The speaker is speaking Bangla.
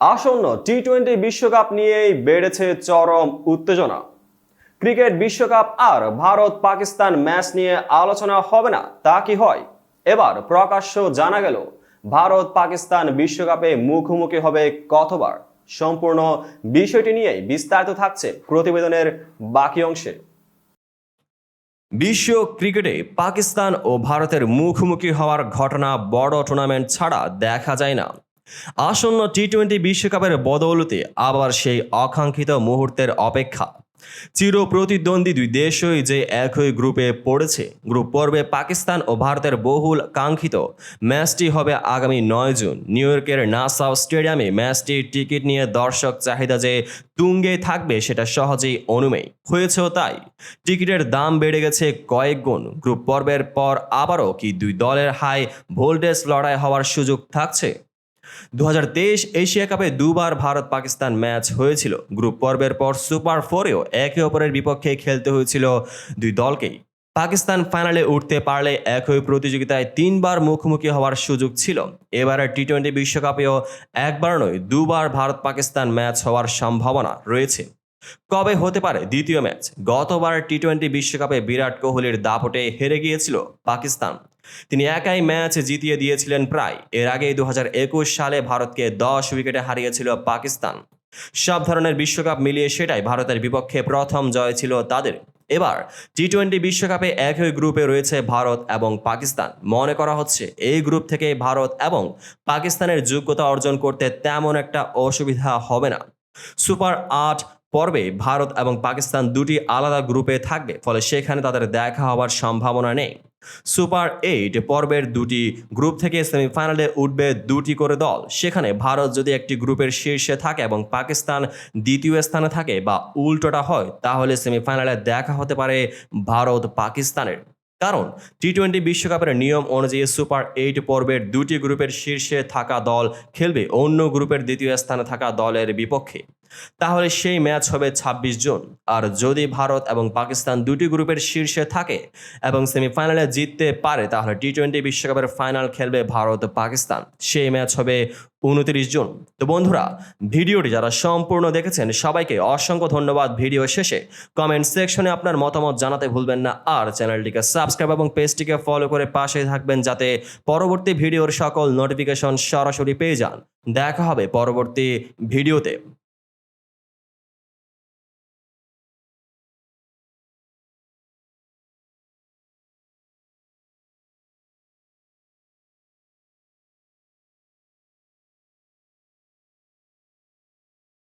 আসন্ন টি টোয়েন্টি বিশ্বকাপ নিয়েই বেড়েছে চরম উত্তেজনা। ক্রিকেট বিশ্বকাপ আর ভারত পাকিস্তান ম্যাচ নিয়ে আলোচনা হবে না, তা কি হয়? এবার প্রকাশ্য জানা গেল ভারত পাকিস্তান বিশ্বকাপে মুখোমুখি হবে কতবার? সম্পূর্ণ বিষয়টি নিয়েই বিস্তারিত থাকছে প্রতিবেদনের বাকি অংশে। বিশ্ব ক্রিকেটে পাকিস্তান ও ভারতের মুখোমুখি হওয়ার ঘটনা বড় টুর্নামেন্ট ছাড়া দেখা যায় না। আসন্ন টি টোয়েন্টি বিশ্বকাপের বদৌলতে আবার সেই অকাঙ্ক্ষিত মুহূর্তের অপেক্ষা। চির প্রতিদ্বন্দ্বী দুই দেশই যে একই গ্রুপে পড়েছে, গ্রুপ পর্বে পাকিস্তান ও ভারতের বহুল কাঙ্ক্ষিত ম্যাচটি হবে আগামী নয় জুন। নিউ ইয়র্কের নাসাও স্টেডিয়ামে ম্যাচটির টিকিট নিয়ে দর্শক চাহিদা যে তুঙ্গে থাকবে সেটা সহজেই অনুমেয়। হয়েছেও তাই। টিকিটের দাম বেড়ে গেছে কয়েক গুণ। গ্রুপ পর্বের পর আবারও কি দুই দলের হাই ভোল্টেজ লড়াই হওয়ার সুযোগ থাকছে? দু হাজার তেইশ এশিয়া কাপে দুবার ভারত পাকিস্তান ম্যাচ হয়েছিল। গ্রুপ পর্বের পর সুপার ফোরেও একে অপরের বিপক্ষে খেলতে হয়েছিল দুই দলকেই। পাকিস্তান ফাইনালে উঠতে পারলে একই প্রতিযোগিতায় তিনবার মুখোমুখি হওয়ার সুযোগ ছিল। এবারে টি টোয়েন্টি বিশ্বকাপেও একবার নয়, দুবার ভারত পাকিস্তান ম্যাচ হওয়ার সম্ভাবনা রয়েছে। কবে হতে পারে দ্বিতীয় ম্যাচ? গতবার টি টোয়েন্টি বিশ্বকাপে বিরাট কোহলির দাপটে হেরে গিয়েছিল পাকিস্তান। তিনি একাই ম্যাচ জিতিয়ে দিয়েছিলেন প্রায়। এর আগে দু হাজার একুশ সালে ভারতকে দশ উইকেটে হারিয়েছিল পাকিস্তান। সব ধরনের বিশ্বকাপ মিলিয়ে সেটাই ভারতের বিপক্ষে প্রথম জয় ছিল তাদের। এবার টি টোয়েন্টি বিশ্বকাপে একই গ্রুপে রয়েছে ভারত এবং পাকিস্তান। মনে করা হচ্ছে, এই গ্রুপ থেকে ভারত এবং পাকিস্তানের যোগ্যতা অর্জন করতে তেমন একটা অসুবিধা হবে না। সুপার আট পর্বে ভারত এবং পাকিস্তান দুটি আলাদা গ্রুপে থাকবে, ফলে সেখানে তাদের দেখা হওয়ার সম্ভাবনা নেই। সুপার এইট পর্বের দুটি গ্রুপ থেকে সেমিফাইনালে উঠবে দুটি করে দল। সেখানে ভারত যদি একটি গ্রুপের শীর্ষে থাকে এবং পাকিস্তান দ্বিতীয় স্থানে থাকে বা উল্টোটা হয়, তাহলে সেমিফাইনালে দেখা হতে পারে ভারত পাকিস্তানের। কারণ টি টোয়েন্টি বিশ্বকাপের নিয়ম অনুযায়ী সুপার এইট পর্বের দুটি গ্রুপের শীর্ষে থাকা দল খেলবে, অন্য গ্রুপের দ্বিতীয় স্থানে থাকা দলের বিপক্ষে। তাহলে সেই ম্যাচ হবে ২৬ জুন। আর যদি ভারত এবং পাকিস্তান দুটি গ্রুপের শীর্ষে থাকে এবং সেমিফাইনালে জিততে পারে, তাহলে টি টোয়েন্টি বিশ্বকাপের ফাইনাল খেলবে ভারত পাকিস্তান। সেই ম্যাচ হবে উনত্রিশ জুন। তো বন্ধুরা, ভিডিওটি যারা সম্পূর্ণ দেখেছেন, সবাইকে অসংখ্য ধন্যবাদ ভিডিও শেষে। কমেন্ট সেকশনে আপনার মতামত জানাতে ভুলবেন না। আর চ্যানেলটিকে সাবস্ক্রাইব এবং পেজটিকে ফলো করে পাশে থাকবেন যাতে পরবর্তী ভিডিওর সকল নোটিফিকেশন সরাসরি পেয়ে যান। দেখা হবে পরবর্তী ভিডিওতে।